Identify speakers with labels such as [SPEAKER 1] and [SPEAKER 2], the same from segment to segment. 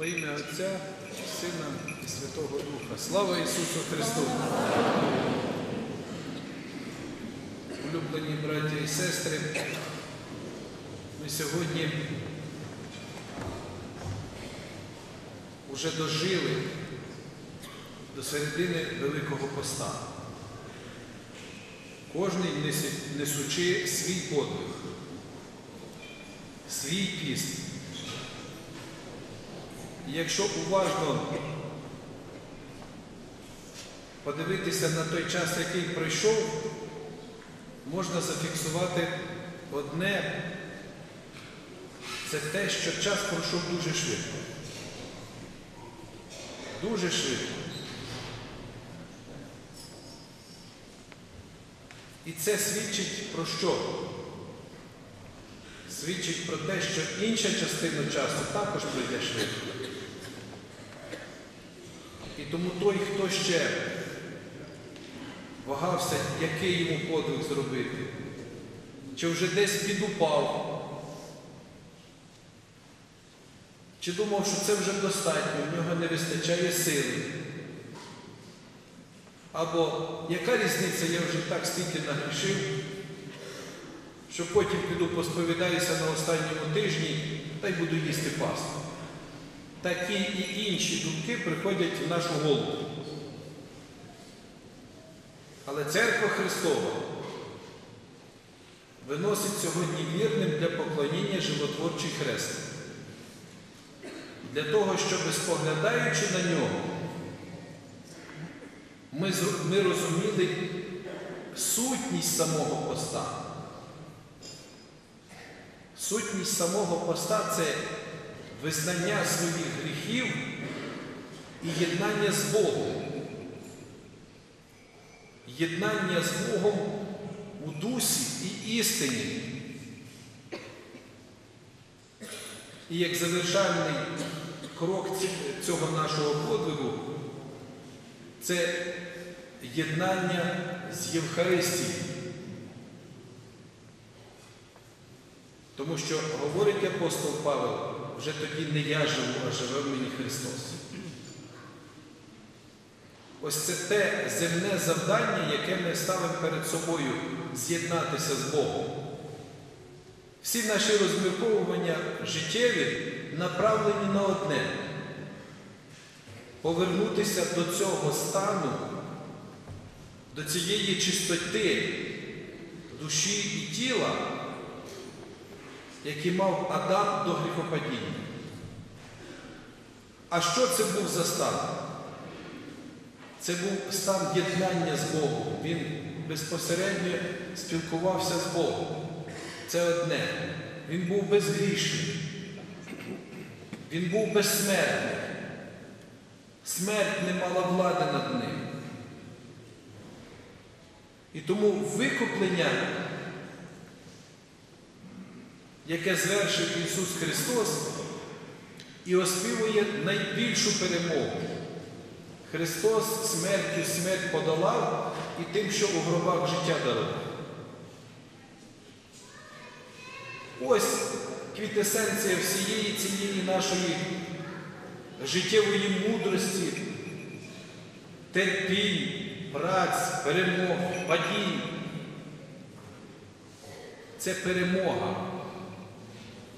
[SPEAKER 1] Во ім'я Отця, Сина і Святого Духа. Слава Ісусу Христу! Улюблені браті і сестри, ми сьогодні вже дожили до середини Великого Поста. Кожний несучи свій подвиг, свій піст. Якщо уважно подивитися на той час, який пройшов, можна зафіксувати одне, це те, що час пройшов дуже швидко. Дуже швидко. І це свідчить про що? Свідчить про те, що інша частина часу також прийде швидко. Тому той, хто ще вагався, який йому подвиг зробити, чи вже десь підупав, чи думав, що це вже достатньо, в нього не вистачає сили. Або яка різниця, я вже так стільки нагрішив, що потім піду посповідаюся на останньому тижні та й буду їсти пасту. Такі і інші думки приходять в нашу голову. Але церква Христова виносить сьогодні вірним для поклоніння животворчий хрест. Для того, щоб споглядаючи на нього, ми, розуміли сутність самого поста. Сутність самого поста це визнання своїх гріхів і єднання з Богом. Єднання з Богом у дусі і істині. І як завершальний крок цього нашого подвигу це єднання з Євхаристією. Тому що говорить апостол Павел, вже тоді не я живу, а живе в мені Христос. Ось це те земне завдання, яке ми ставимо перед собою з'єднатися з Богом. Всі наші розмірковування життєві направлені на одне повернутися до цього стану, до цієї чистоти душі і тіла, які мав Адам до гріхопадіння. А що це був за стан? Це був стан єднання з Богом. Він безпосередньо спілкувався з Богом. Це одне. Він був безгрішний. Він був безсмертний. Смерть не мала влади над ним. І тому викуплення, яке звершив Ісус Христос, і оспівує найбільшу перемогу. Христос смертю смерть подолав і тим, що у гробах життя дарував. Ось квітесенція всієї цієї нашої життєвої мудрості, терпінь, праць, перемог, падінь. Це перемога.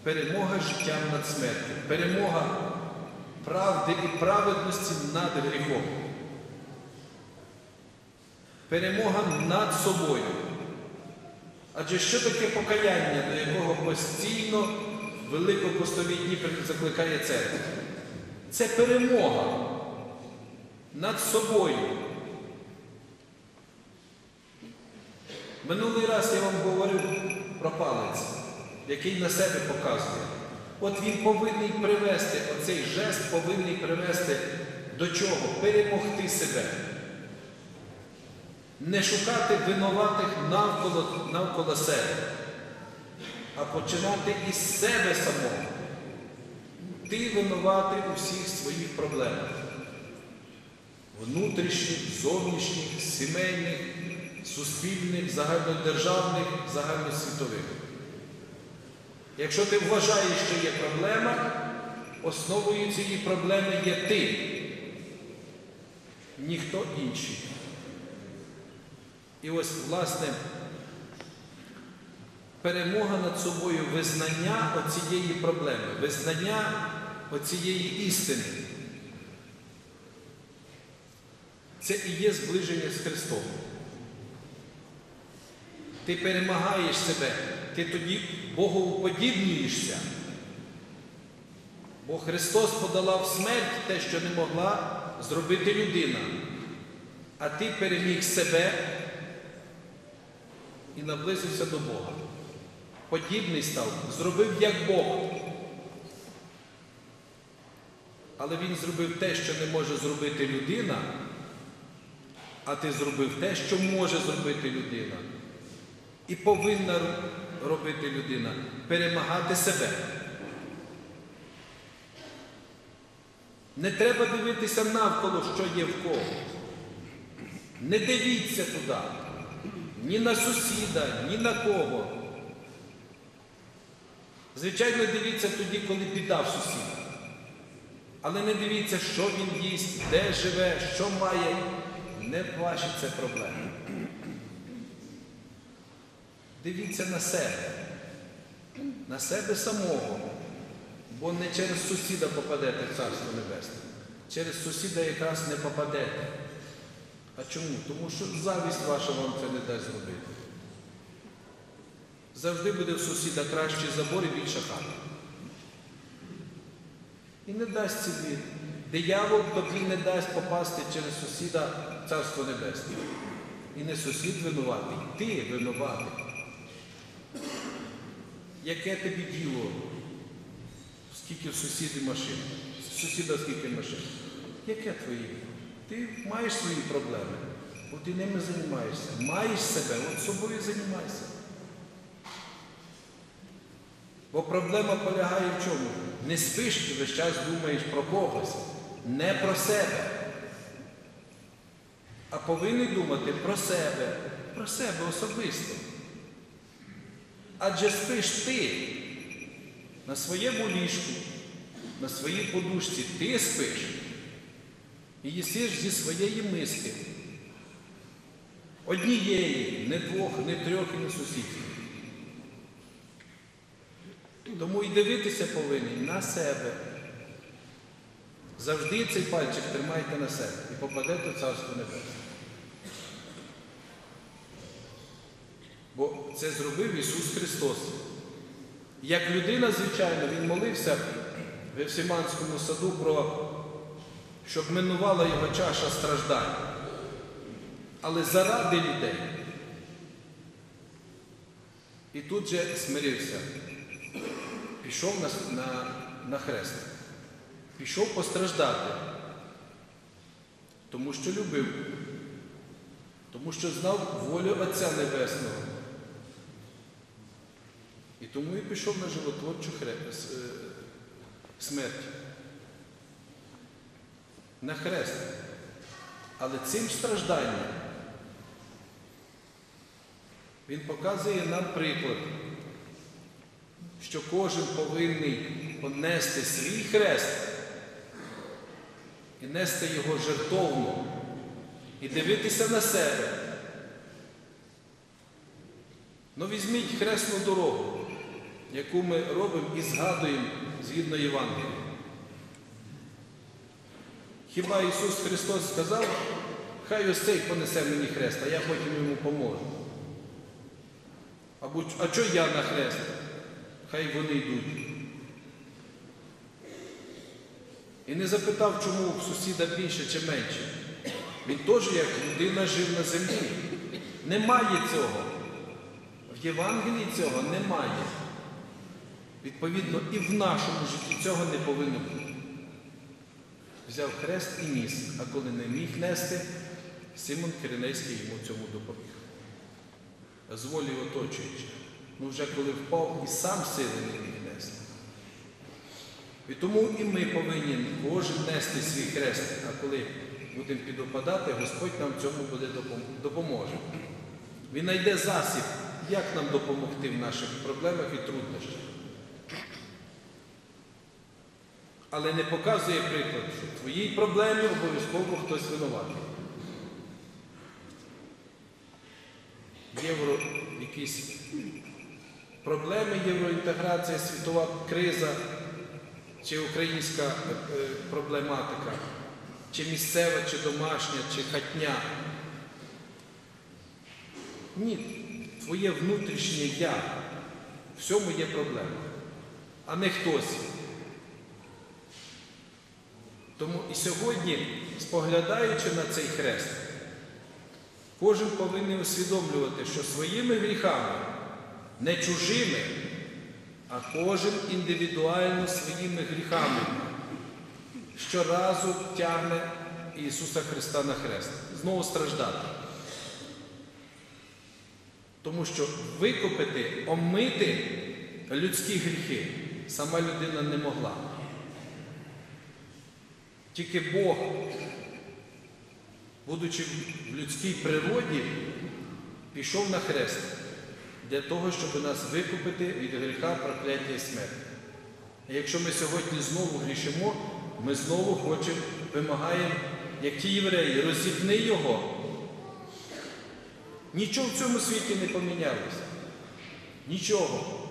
[SPEAKER 1] Перемога життям над смертю, перемога правди і праведності над гріхом. Перемога над собою. Адже що таке покаяння, до якого постійно великопостові дні закликає церква? Це перемога над собою. Минулий раз я вам говорив про палець, який на себе показує. От він повинен привести, оцей жест повинен привести до чого? Перемогти себе. Не шукати винуватих навколо, навколо себе, а починати із себе самого. Ти винуватий у всіх своїх проблемах. Внутрішніх, зовнішніх, сімейних, суспільних, загальнодержавних, загальносвітових. Якщо ти вважаєш, що є проблема, основою цієї проблеми є ти, ніхто інший. І ось, власне, перемога над собою, визнання оцієї проблеми, визнання оцієї істини. Це і є зближення з Христом. Ти перемагаєш себе, ти тоді Богу уподібнюєшся. Бо Христос подолав смерть те, що не могла зробити людина. А ти переміг себе і наблизився до Бога. Подібний став, зробив як Бог. Але Він зробив те, що не може зробити людина, а ти зробив те, що може зробити людина. І повинна робити людина перемагати себе. Не треба дивитися навколо, що є в кого. Не дивіться туди. Ні на сусіда, ні на кого. Звичайно, дивіться тоді, коли біда в сусіда. Але не дивіться, що він їсть, де живе, що має. Не ваші це проблеми. Дивіться на себе, на себе самого, бо не через сусіда попадете в Царство Небесне. Через сусіда якраз не попадете. А чому? Тому що завість ваша вам це не дасть зробити. Завжди буде в сусіда кращий забор і більша хата. І не дасть собі. Диявол тобі не дасть попасти через сусіда Царство Небесне. І не сусід винуватий, ти винуватий. Яке тобі діло? Скільки в сусідів машин? Сусіда скільки машин? Яке твоє? Ти маєш свої проблеми, бо ти ними займаєшся. Маєш себе, от собою займайся. Бо проблема полягає в чому? Не спиш і весь час думаєш про когось, не про себе. А повинен думати про себе, про себе особисто. Адже спиш ти на своєму ліжку, на своїй подушці, ти спиш і їсиш зі своєї миски. Однієї, не двох, не трьох і не сусідів. Тому і дивитися повинен на себе. Завжди цей пальчик тримайте на себе і попадете в Царство Небесне. Бо це зробив Ісус Христос. Як людина, звичайно, Він молився в Евсиманському саду про, щоб минувала його чаша страждань. Але заради людей. І тут же смирився. Пішов на, на, на хрест. Пішов постраждати. Тому що любив. Тому що знав волю Отця Небесного. І тому і пішов на животворчу с- е, смерть. На хрест. Але цим стражданням він показує нам приклад, що кожен повинний понести свій хрест і нести його жертовно, і дивитися на себе. Ну візьміть хресну дорогу, яку ми робимо і згадуємо згідно Євангелія. Хіба Ісус Христос сказав, хай ось цей понесе мені хрест, а я потім йому поможу. Або а чого я на хрест? Хай вони йдуть. І не запитав, чому в сусіда більше чи менше. Він теж як людина жив на землі. Немає цього. В Євангелії цього немає. Відповідно, і в нашому житті цього не повинно бути. Взяв хрест і ніс, а коли не міг нести, Симон Киринейський йому цьому допоміг. З волі оточуючи. Ну вже коли впав і сам сили не міг нести. І тому і ми повинні кожен нести свій хрест, а коли будемо підопадати, Господь нам цьому буде допоможе. Він знайде засіб, як нам допомогти в наших проблемах і труднощах. Але не показує приклад, що в твоїй проблемі обов'язково хтось винуватий. Євро якісь проблеми, євроінтеграція, світова криза, чи українська е, проблематика, чи місцева, чи домашня, чи хатня. Ні, твоє внутрішнє я. В цьому є проблема, а не хтось. Тому і сьогодні, споглядаючи на цей хрест, кожен повинен усвідомлювати, що своїми гріхами, не чужими, а кожен індивідуально своїми гріхами щоразу тягне Ісуса Христа на хрест. Знову страждати. Тому що викупити, омити людські гріхи сама людина не могла. Тільки Бог, будучи в людській природі, пішов на хрест для того, щоб нас викупити від гріха, прокляття і смерті. І якщо ми сьогодні знову грішимо, ми знову хочемо, вимагаємо, як ті євреї, розіпни його. Нічого в цьому світі не помінялося. Нічого.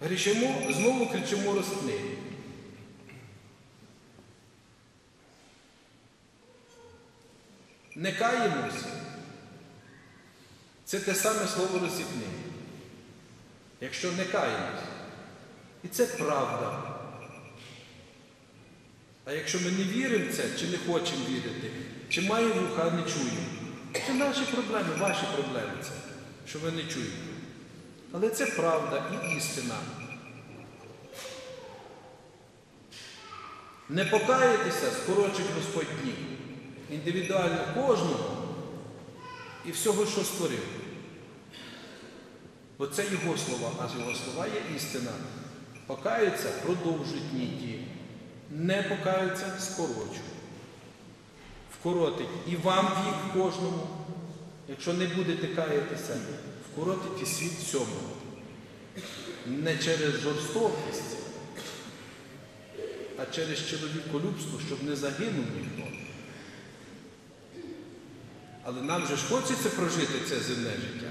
[SPEAKER 1] Грішимо, знову кричимо розпни. Не каємося. Це те саме слово розіпни. Якщо не каємось. І це правда. А якщо ми не віримо в це, чи не хочемо вірити, чи маємо вуха, не чуємо, це наші проблеми, ваші проблеми це, що ви не чуєте. Але це правда і істина. Не покаятися, скорочить Господь дні. Індивідуально кожного і всього, що створив. Бо це його слова, а його слова є істина. Покаються, продовжують дні ті. Не покаються, скорочують. Вкоротить і вам вік кожному, якщо не будете каятися, вкоротить і світ всьому. Не через жорстокість, а через чоловіколюбство, щоб не загинув ніхто. Але нам же ж хочеться прожити це земне життя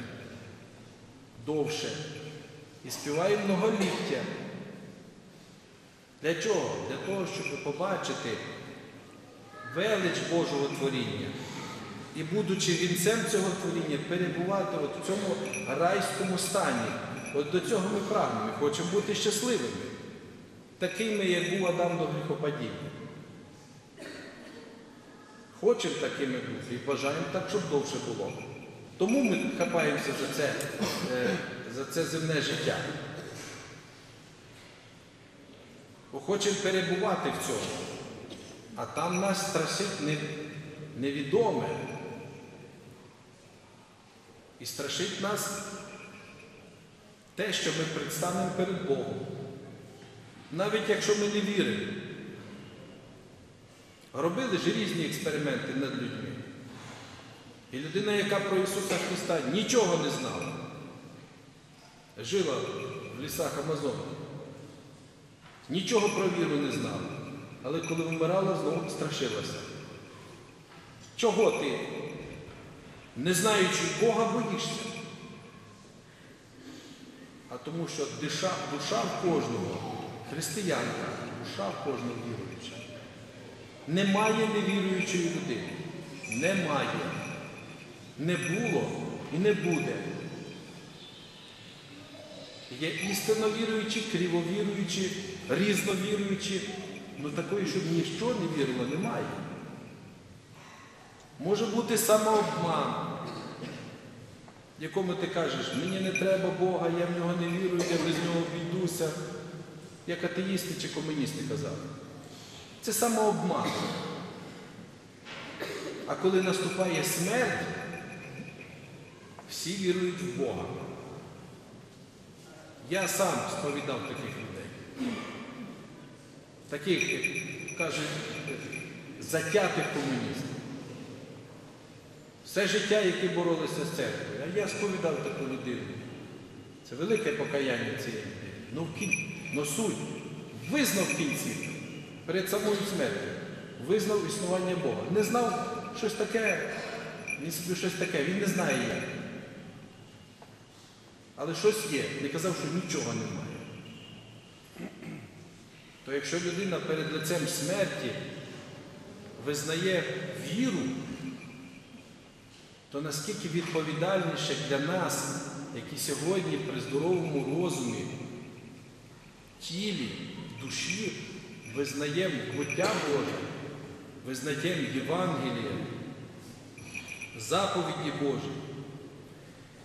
[SPEAKER 1] довше. І співаємо многоліття. Для чого? Для того, щоб побачити велич Божого творіння. І, будучи вінцем цього творіння, перебувати от в цьому райському стані. От до цього ми прагнемо. Хочемо бути щасливими, такими, як був Адам до гріхопадіння. Хочемо такими бути і бажаємо так, щоб довше було. Тому ми хапаємося за це, е, за це земне життя. Бо хочемо перебувати в цьому. А там нас страшить невідоме. І страшить нас те, що ми предстанемо перед Богом. Навіть якщо ми не віримо. Робили ж різні експерименти над людьми. І людина, яка про Ісуса Христа нічого не знала, жила в лісах Амазону, нічого про віру не знала, але коли вмирала, знову страшилася. Чого ти, не знаючи Бога, боїшся? А тому що душа, в кожного, християнка, душа в кожного віруюча. Немає невіруючої людини. Немає. Не було і не буде. Є істинно віруючі, кривовіруючі, різновіруючі. Ну такої, щоб ніщо не вірило, немає. Може бути самообман, якому ти кажеш, мені не треба Бога, я в нього не вірую, я без нього обійдуся, як атеїсти чи комуністи казали. Це самообман. А коли наступає смерть, всі вірують в Бога. Я сам сповідав таких людей. Таких, як кажуть, затятих комуністів. Все життя, які боролися з церквою. А я сповідав таку людину. Це велике покаяння цієї людини. Ну, в кін- ну суть. визнав кінці, перед самою смертю, визнав існування Бога. Не знав щось таке, він собі щось таке, він не знає як. Але щось є, не казав, що нічого немає. То якщо людина перед лицем смерті визнає віру, то наскільки відповідальніше для нас, які сьогодні при здоровому розумі, тілі, душі визнаємо буття Боже, визнаємо Євангелія, заповіді Божі,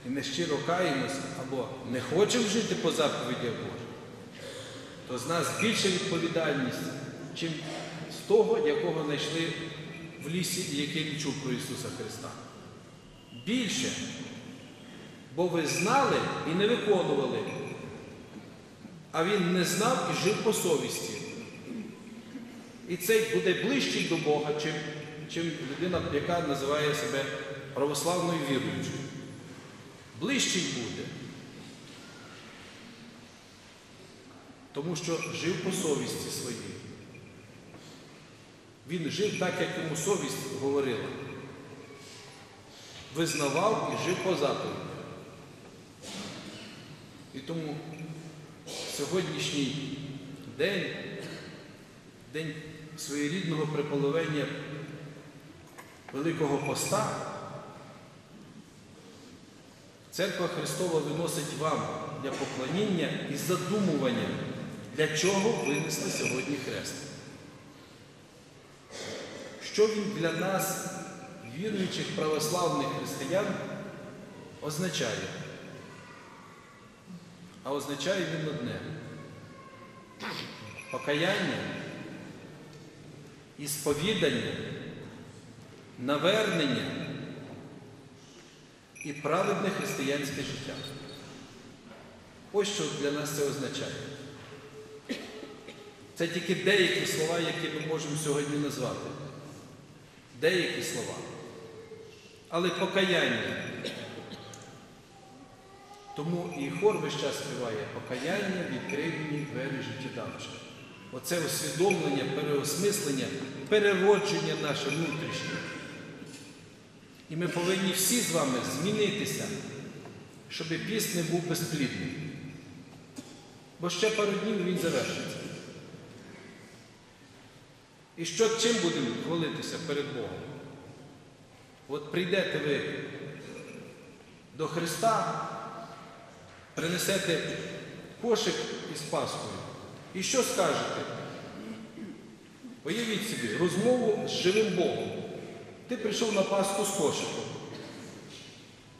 [SPEAKER 1] і не щиро каємося або не хочемо жити по заповідях Божих, то з нас більша відповідальність, чим з того, якого знайшли в лісі який не чув про Ісуса Христа. Більше. Бо ви знали і не виконували, а він не знав і жив по совісті. І цей буде ближчий до Бога, чим, чим людина, яка називає себе православною віруючою. Ближчий буде. Тому що жив по совісті своїй. Він жив так, як йому совість говорила. Визнавав і жив по заповіді. І тому сьогоднішній день, день своєрідного приполовення Великого Поста, Церква Христова виносить вам для поклоніння і задумування, для чого винесли сьогодні хрест. Що він для нас, віруючих православних християн, означає? А означає він одне. Покаяння, і сповідання, навернення і праведне християнське життя. Ось що для нас це означає. Це тільки деякі слова, які ми можемо сьогодні назвати. Деякі слова. Але покаяння. Тому і хор весь час співає покаяння, відкривні двері життєдавче. Оце усвідомлення, переосмислення, переродження наше внутрішнє. І ми повинні всі з вами змінитися, щоб піст не був безплідний. Бо ще пару днів він завершиться. І що чим будемо хвалитися перед Богом? От прийдете ви до Христа, принесете кошик із Паскою. І що скажете? Уявіть собі, розмову з живим Богом. Ти прийшов на Пасху з кошиком.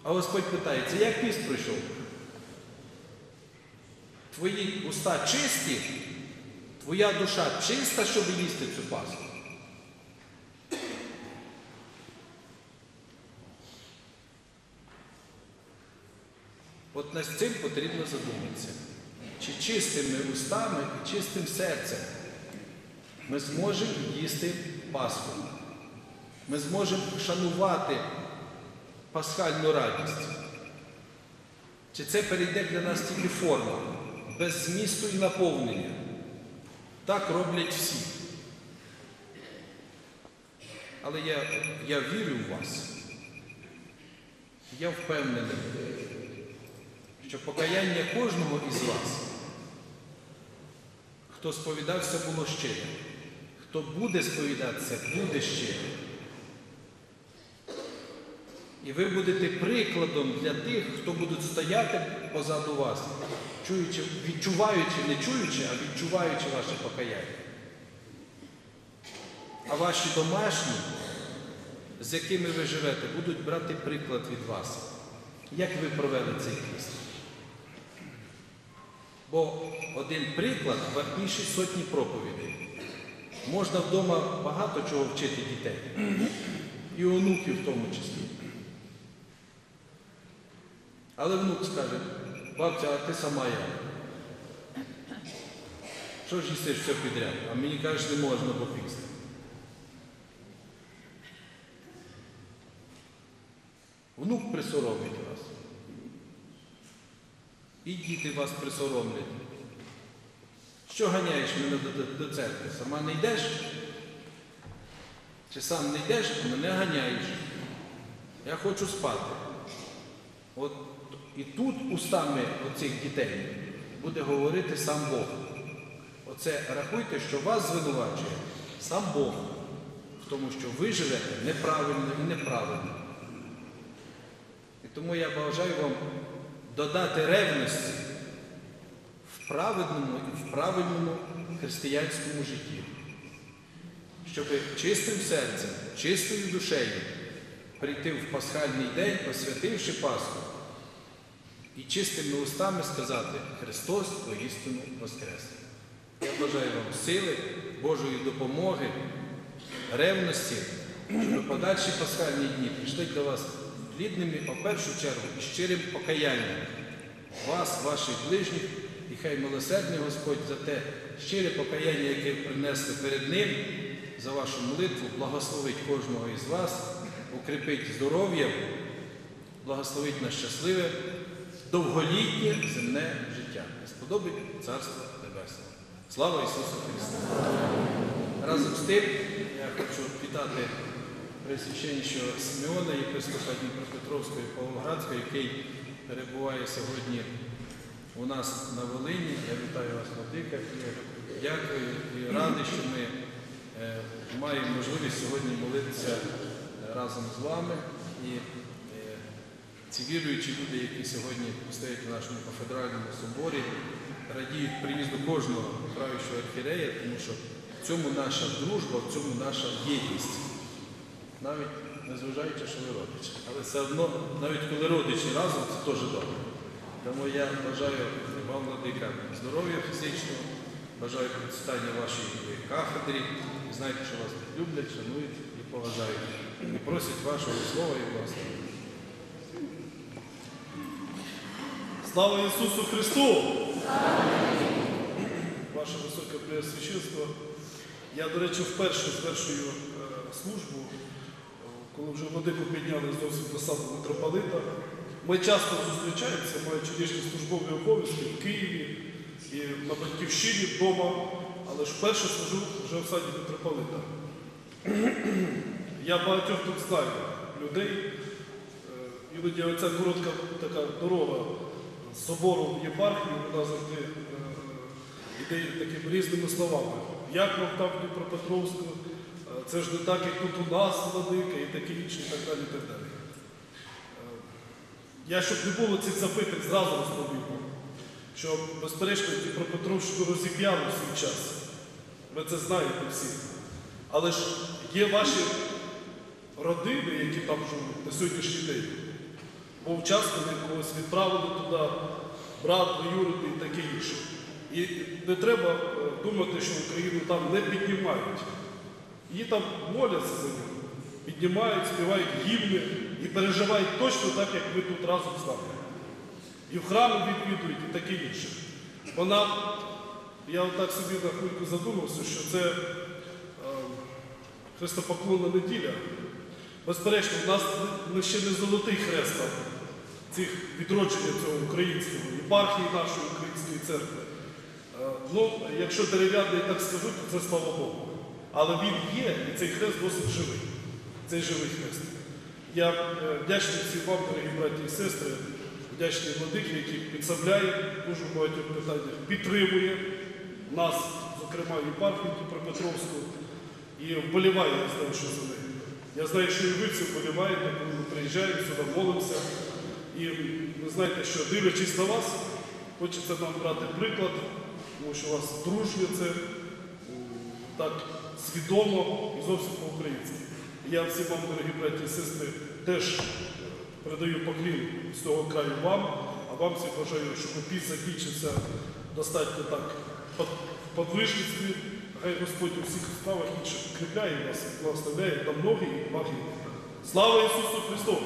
[SPEAKER 1] А Господь питається, як піст пройшов? Твої уста чисті, твоя душа чиста, щоб їсти цю Пасху. От над цим потрібно задуматися. Чи чистими устами і чистим серцем ми зможемо їсти Пасху. Ми зможемо шанувати пасхальну радість. Чи це перейде для нас тільки форма, без змісту і наповнення? Так роблять всі. Але я, я вірю в вас. Я впевнений, що покаяння кожного із вас, хто сповідався, було щире. Хто буде сповідатися, буде щиро. І ви будете прикладом для тих, хто будуть стояти позаду вас, чуючи, відчуваючи, не чуючи, а відчуваючи ваше покаяння. А ваші домашні, з якими ви живете, будуть брати приклад від вас, як ви провели цей піст. Бо один приклад вартніший сотні проповідей. Можна вдома багато чого вчити дітей, і онуків в тому числі. Але внук скаже, бабця, а ти сама я. Що ж їсиш все підряд? А мені кажеш, не можна, бо піст. Внук присоромить вас. І діти вас присоромлять. Що ганяєш мене до, церкви? Сама не йдеш? Чи сам не йдеш, а мене ганяєш? Я хочу спати. От і тут устами оцих дітей буде говорити сам Бог. Оце рахуйте, що вас звинувачує сам Бог в тому, що ви живете неправильно і неправильно. І тому я бажаю вам додати ревності праведному і в правильному християнському житті, щоб чистим серцем, чистою душею прийти в пасхальний день, посвятивши Пасху, і чистими устами сказати Христос воістину Воскрес. Я бажаю вам сили, Божої допомоги, ревності, щоб подальші пасхальні дні прийшли до вас плідними, в першу чергу і щирим покаянням вас, ваших ближніх, і хай милосердний Господь за те щире покаяння, яке принесли перед Ним, за вашу молитву, благословить кожного із вас, укріпить здоров'я, благословить на щасливе, довголітнє земне життя. І сподобить Царство Небесне. Слава Ісусу Христу! Разом з тим я хочу вітати Пресвященнішого Симеона, єпископа Дніпропетровського і Павлоградського, який перебуває сьогодні у нас на Волині. Я вітаю вас, Владика. і Дякую і радий, що ми е, маємо можливість сьогодні молитися е, разом з вами. І е, ці віруючі люди, які сьогодні стоять у нашому кафедральному соборі, радіють приїзду кожного правильного архірея, тому що в цьому наша дружба, в цьому наша єдність. Навіть незважаючи, що ви родичі. Але все одно, навіть коли родичі разом, це теж добре. Тому я бажаю вам, Владика, здоров'я фізичного, бажаю процвітання вашій кафедрі. Знайте, що вас люблять, шанують і поважають. І просять вашого слова і благословення.
[SPEAKER 2] Слава Ісусу Христу! Ваше високе преосвященство. Я, до речі, вперше звершую е, службу, коли вже владику підняли зовсім посаду митрополита. Ми часто зустрічаємося, маючи дійсні службові обов'язки в Києві і на батьківщині вдома, але ж вперше служу вже в саді митрополита. Я багатьох тут знаю людей. Е, Іноді оця коротка така дорога з собору в єпархію, вона завжди е, йде такими різними словами. Як вам там в Дніпропетровську, Е, це ж не так, як тут у нас владика і таке інше, і так далі. І так далі. Я, щоб не було цих запитань, зразу розповім, вам, що, безперечно, Дніпропетровщину розіп'яли в свій час. Ви це знаєте всі. Але ж є ваші родини, які там живуть на сьогоднішній день. Був час, коли когось відправили туди, брат, двоюродний і таке інше. І не треба е, думати, що Україну там не піднімають. Її там моляться за нього, піднімають, співають гімни і переживають точно так, як ви тут разом з нами. І в храми відвідують, і таке інше. Вона, я отак собі на хвильку задумався, що це е, Христопоклонна неділя. Безперечно, в нас ще не золотий хрест цих відродження цього українського, єпархії нашої української церкви. Е, Ну, якщо дерев'яний так скажу, то це слава Богу. Але він є, і цей хрест досить живий. Цей живий хрест. Я е, вдячний всім вам, дорогі браті і сестри, вдячний владикі, який підсобляє дуже в багатьох питаннях, підтримує нас, зокрема і єпархію Дніпропетровську, і вболіває, я знаю, що за нею. Я знаю, що і ви всі вболіваєте, коли ми приїжджаємо сюди, молимося. І ви знаєте, що дивлячись на вас, хочеться нам брати приклад, тому що у вас дружнє це так свідомо і зовсім по-українськи. Я всім вам, дорогі браті і сестри, теж е, передаю поклін з цього краю вам, а вам всім бажаю, щоб піс закінчився достатньо так подвижництві. Хай Господь у всіх справах інших укріпляє вас, благословляє на многі і ваги. Слава Ісусу Христу!